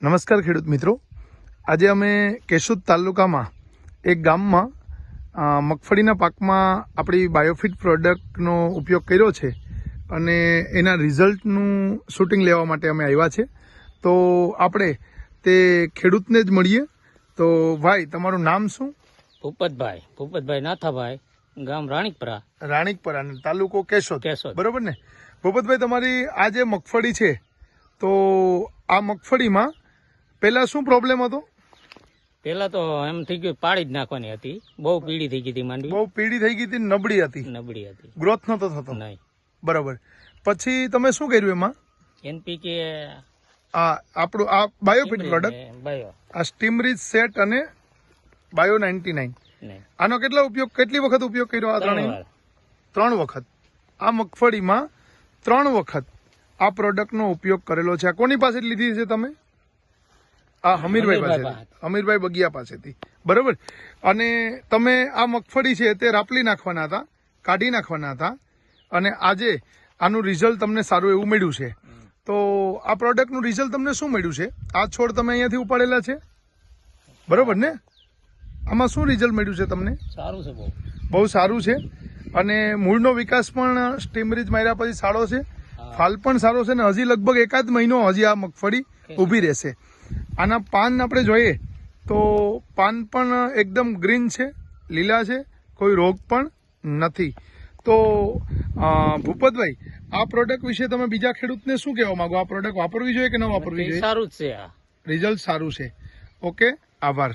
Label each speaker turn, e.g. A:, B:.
A: નમસ્કાર ખેડૂત મિત્રો. આજે અમે કેશોદ તાલુકામાં એક ગામમાં મગફળીના પાકમાં આપણી બાયોફિટ પ્રોડક્ટનો ઉપયોગ કર્યો છે અને એના રિઝલ્ટનું શૂટિંગ લેવા માટે અમે આવ્યા છે. તો આપણે તે ખેડૂતને જ મળીએ. તો ભાઈ તમારું નામ શું?
B: ભૂપતભાઈ ભૂપતભાઈ નાથાભાઈ ગામ રાણીકપરા.
A: રાણીકપરા અને તાલુકો કેશોદ.
B: કેશોદ.
A: બરોબર ને? ભૂપતભાઈ તમારી આ જે મગફળી છે તો આ મગફળીમાં પહેલા શું પ્રોબ્લેમ હતો?
B: પેલા તો એમ થઈ ગયું પાડી જ નાખવાની હતી. બહુ પીળી થઈ ગઈ હતી માંડવી.
A: બહુ પીળી થઈ ગઈ હતી નબળી હતી.
B: નબળી હતી.
A: ગ્રોથ નતો થતો.
B: નહીં.
A: બરાબર. પછી તમે શું કર્યું એમાં?
B: એનપીકે
A: આ આપણું આ બાયોફિટ પ્રોડક્ટ
B: બાયો
A: આ સ્ટીમરીજ સેટ અને બાયો નાઇન્ટી નાઇન
B: ને.
A: આનો કેટલો ઉપયોગ કેટલી વખત ઉપયોગ કર્યો આ
B: ત્રણ
A: ત્રણેય? ત્રણ વખત. આ મગફળીમાં ત્રણ વખત આ પ્રોડક્ટનો ઉપયોગ કરેલો છે. આ કોની પાસે લીધી છે તમે? આ હમીરભાઈ
B: પાસે
A: પાસેથી. હમીરભાઈ બગિયા પાસેથી. બરાબર? અને તમે આ મગફળી છે તે રાપલી નાખવાના હતા કાઢી નાખવાના હતા અને આજે આનું રિઝલ્ટ તમને સારું એવું મળ્યું છે. તો આ પ્રોડક્ટનું રિઝલ્ટ તમને શું મળ્યું છે? આ છોડ તમે અહીંયાથી ઉપાડેલા છે? બરોબર ને? આમાં શું રિઝલ્ટ મળ્યું છે તમને?
B: સારું છે બહુ.
A: બહુ સારું છે. અને મૂળનો વિકાસ પણ સ્ટીમરીજ માર્યા પછી સારો છે. ફાલ પણ સારો છે ને હજી લગભગ એકાદ મહિનો હજી આ મગફળી ઊભી રહેશે. આના પાન આપણે જોઈએ તો પાન પણ એકદમ ગ્રીન છે લીલા છે કોઈ રોગ પણ નથી. તો ભૂપતભાઈ આ પ્રોડક્ટ વિશે તમે બીજા ખેડૂતને શું કહેવા માંગો? આ પ્રોડક્ટ વાપરવી જોઈએ કે ન વાપરવી જોઈએ?
B: સારું જ છે આ.
A: રિઝલ્ટ સારું છે. ઓકે આભાર.